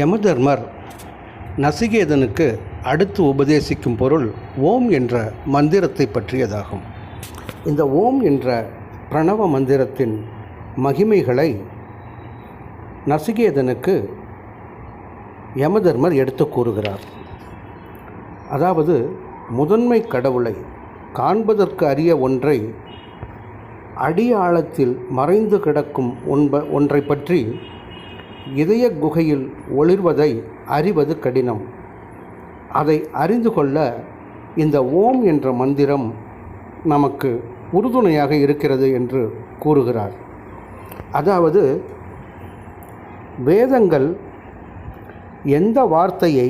யமதர்மர் நசிகேதனுக்கு அடுத்து உபதேசிக்கும் பொருள் ஓம் என்ற மந்திரத்தை பற்றியதாகும். இந்த ஓம் என்ற பிரணவ மந்திரத்தின் மகிமைகளை நசிகேதனுக்கு யமதர்மர் எடுத்து கூறுகிறார். அதாவது முதன்மை கடவுளை காண்பதற்கு அரிய ஒன்றை அடியாழத்தில் மறைந்து கிடக்கும் ஒன்ப ஒன்றை பற்றி இதய குகையில் ஒளிர்வதை அறிவது கடினம். அதை அறிந்து கொள்ள இந்த ஓம் என்ற மந்திரம் நமக்கு உறுதுணையாக இருக்கிறது என்று கூறுகிறார். அதாவது வேதங்கள் எந்த வார்த்தையை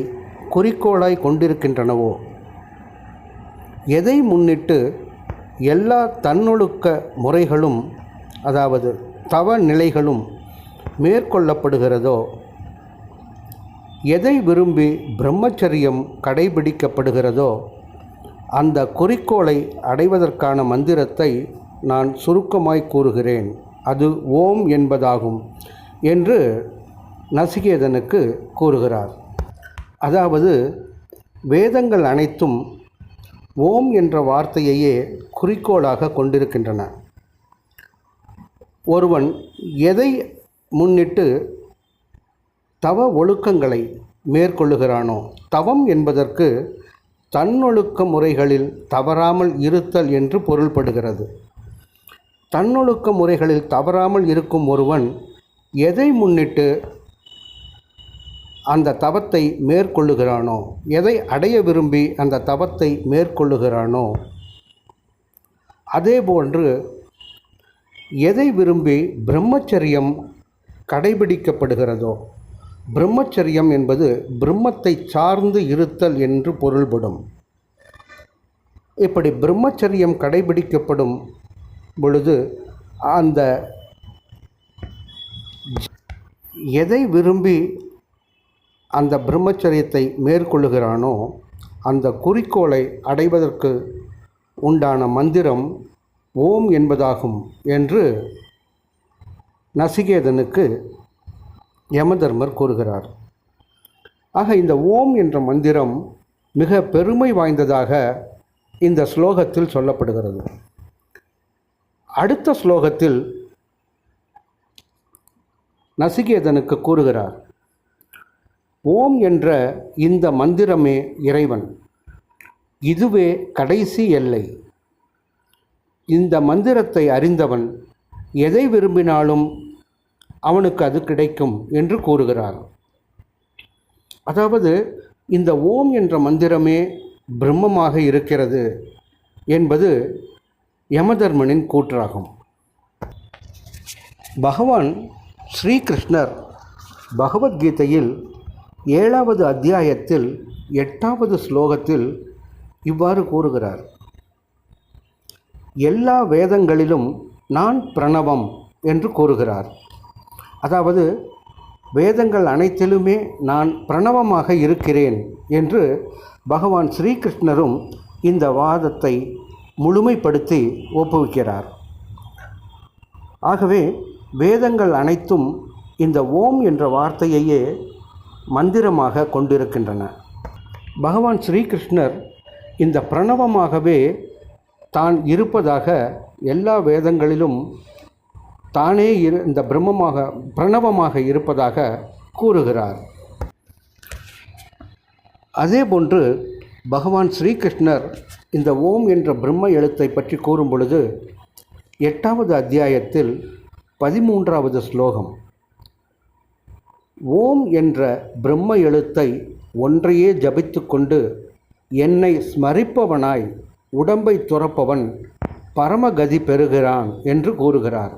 குறிக்கோளாய் கொண்டிருக்கின்றனவோ எதை முன்னிட்டு எல்லா தன்னொழுக்க முறைகளும் அதாவது தவ நிலைகளும் மேற்கொள்ளப்படுகிறதோ எதை விரும்பி பிரம்மச்சரியம் கடைபிடிக்கப்படுகிறதோ அந்த குறிக்கோளை அடைவதற்கான மந்திரத்தை நான் சுருக்கமாய் கூறுகிறேன். அது ஓம் என்பதாகும் என்று நசிகேதனுக்கு கூறுகிறார். அதாவது வேதங்கள் அனைத்தும் ஓம் என்ற வார்த்தையையே குறிக்கோளாக கொண்டிருக்கின்றன. ஒருவன் எதை முன்னிட்டு தவ ஒழுக்கங்களை மேற்கொள்ளுகிறானோ? தவம் என்பதற்கு தன்னொழுக்க முறைகளில் தவறாமல் இருத்தல் என்று பொருள்படுகிறது. தன்னொழுக்க முறைகளில் தவறாமல் இருக்கும் ஒருவன் எதை முன்னிட்டு அந்த தவத்தை மேற்கொள்ளுகிறானோ? எதை அடைய விரும்பி அந்த தவத்தை மேற்கொள்ளுகிறானோ? அதேபோன்று எதை விரும்பி பிரம்மச்சரியம் கடைபிடிக்கப்படுகிறதோ? பிரம்மச்சரியம் என்பது பிரம்மத்தை சார்ந்து இருத்தல் என்று பொருள்படும். இப்படி பிரம்மச்சரியம் கடைபிடிக்கப்படும் பொழுது அந்த எதை விரும்பி அந்த பிரம்மச்சரியத்தை மேற்கொள்ளுகிறானோ அந்த குறிக்கோளை அடைவதற்கு உண்டான மந்திரம் ஓம் என்பதாகும் என்று நசிகேதனுக்கு யமதர்மர் கூறுகிறார். ஆக இந்த ஓம் என்ற மந்திரம் மிக பெருமை வாய்ந்ததாக இந்த ஸ்லோகத்தில் சொல்லப்படுகிறது. அடுத்த ஸ்லோகத்தில் நசிகேதனுக்கு கூறுகிறார் ஓம் என்ற இந்த மந்திரமே இறைவன். இதுவே கடைசி எல்லை. இந்த மந்திரத்தை அறிந்தவன் எதை விரும்பினாலும் அவனுக்கு அது கிடைக்கும் என்று கூறுகிறார். அதாவது இந்த ஓம் என்ற மந்திரமே பிரம்மமாக இருக்கிறது என்பது யமதர்மனின் கூற்றாகும். பகவான் ஸ்ரீகிருஷ்ணர் பகவத்கீதையில் ஏழாவது அத்தியாயத்தில் எட்டாவது ஸ்லோகத்தில் இவ்வாறு கூறுகிறார். எல்லா வேதங்களிலும் நான் பிரணவம் என்று கூறுகிறார். அதாவது வேதங்கள் அனைத்திலுமே நான் பிரணவமாக இருக்கிறேன் என்று பகவான் ஸ்ரீகிருஷ்ணரும் இந்த வாதத்தை முழுமைப்படுத்தி ஒப்புவிக்கிறார். ஆகவே வேதங்கள் அனைத்தும் இந்த ஓம் என்ற வார்த்தையையே மந்திரமாக கொண்டிருக்கின்றன. பகவான் ஸ்ரீகிருஷ்ணர் இந்த பிரணவமாகவே தான் இருப்பதாக எல்லா வேதங்களிலும் தானே இரு இந்த பிரம்மமாக பிரணவமாக இருப்பதாக கூறுகிறார். அதேபோன்று பகவான் ஸ்ரீகிருஷ்ணர் இந்த ஓம் என்ற பிரம்ம எழுத்தை பற்றி கூறும் பொழுது எட்டாவது அத்தியாயத்தில் பதிமூன்றாவது ஸ்லோகம் ஓம் என்ற பிரம்ம எழுத்தை ஒன்றையே ஜபித்து கொண்டு என்னை ஸ்மரிப்பவனாய் உடம்பை துறப்பவன் பரமகதி பெறுகிறான் என்று கூறுகிறார்.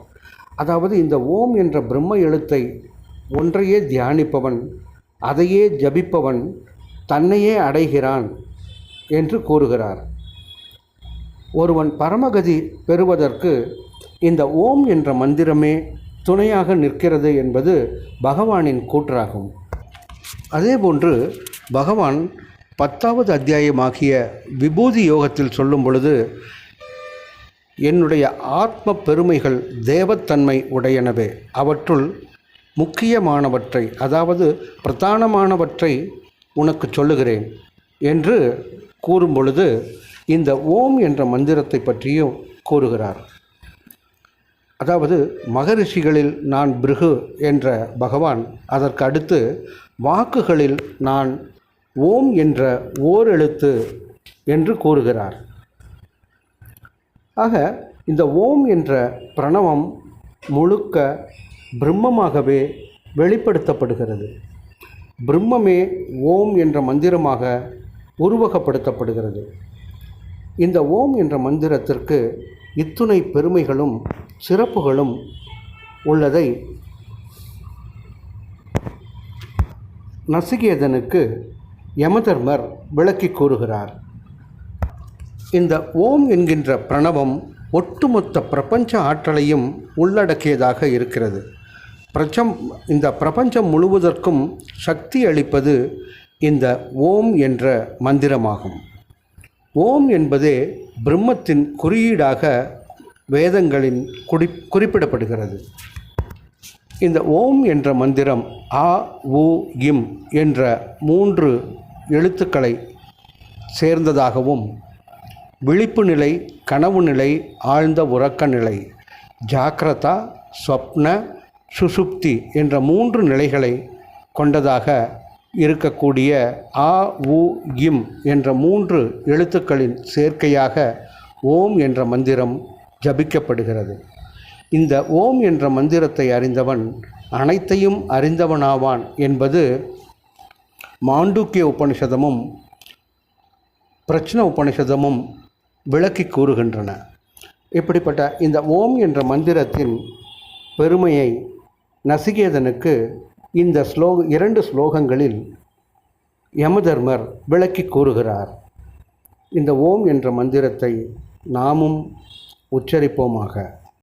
அதாவது இந்த ஓம் என்ற பிரம்ம எழுத்தை ஒன்றையே தியானிப்பவன் அதையே ஜபிப்பவன் தன்னையே அடைகிறான் என்று கூறுகிறார். ஒருவன் பரமகதி பெறுவதற்கு இந்த ஓம் என்ற மந்திரமே துணையாக நிற்கிறது என்பது பகவானின் கூற்றாகும். அதேபோன்று பகவான் பத்தாவது அத்தியாயமாகிய விபூதி யோகத்தில் சொல்லும் பொழுது என்னுடைய ஆத்ம பெருமைகள் தேவத்தன்மை உடையனவே. அவற்றுள் முக்கியமானவற்றை அதாவது பிரதானமானவற்றை உனக்கு சொல்லுகிறேன் என்று கூறும் பொழுது இந்த ஓம் என்ற மந்திரத்தை பற்றியும் கூறுகிறார். அதாவது மகரிஷிகளில் நான் பிருகு என்ற பகவான் அதற்கு அடுத்து வாக்குகளில் நான் ஓம் என்ற ஓர் எழுத்து என்று கூறுகிறார். ஆக இந்த ஓம் என்ற பிரணவம் முழுக்க பிரம்மமாகவே வெளிப்படுத்தப்படுகிறது. பிரம்மமே ஓம் என்ற மந்திரமாக உருவகப்படுத்தப்படுகிறது. இந்த ஓம் என்ற மந்திரத்திற்கு இத்துணை பெருமைகளும் சிறப்புகளும் உள்ளதை நசிகேதனுக்கு யமதர்மர் விளக்கி கூறுகிறார். இந்த ஓம் என்கின்ற பிரணவம் ஒட்டுமொத்த பிரபஞ்ச ஆற்றலையும் உள்ளடக்கியதாக இருக்கிறது. பிரச்சம் இந்த பிரபஞ்சம் முழுவதற்கும் சக்தி அளிப்பது இந்த ஓம் என்ற மந்திரமாகும். ஓம் என்பதே பிரம்மத்தின் குறியீடாக வேதங்களின் குறி குறிப்பிடப்படுகிறது. இந்த ஓம் என்ற மந்திரம் ஆ உ இம் என்ற மூன்று எழுத்துக்களை சேர்ந்ததாகவும் விழிப்பு நிலை கனவு நிலை ஆழ்ந்த உறக்க நிலை. ஜாக்கிரதா சொப்ன சுசுப்தி என்ற மூன்று நிலைகளை கொண்டதாக இருக்கக்கூடிய ஆ உ இம் என்ற மூன்று எழுத்துக்களின் சேர்க்கையாக ஓம் என்ற மந்திரம் ஜபிக்கப்படுகிறது. இந்த ஓம் என்ற மந்திரத்தை அறிந்தவன் அனைத்தையும் அறிந்தவனாவான் என்பது மாண்டூக்கிய உபனிஷதமும் பிரச்சன உபனிஷதமும் விளக்கி கூறுகின்றன. இப்படிப்பட்ட இந்த ஓம் என்ற மந்திரத்தின் பெருமையை நசிகேதனுக்கு இந்த ஸ்லோக இரண்டு ஸ்லோகங்களில் யமதர்மர் விளக்கி கூறுகிறார். இந்த ஓம் என்ற மந்திரத்தை நாமும் உச்சரிப்போமாக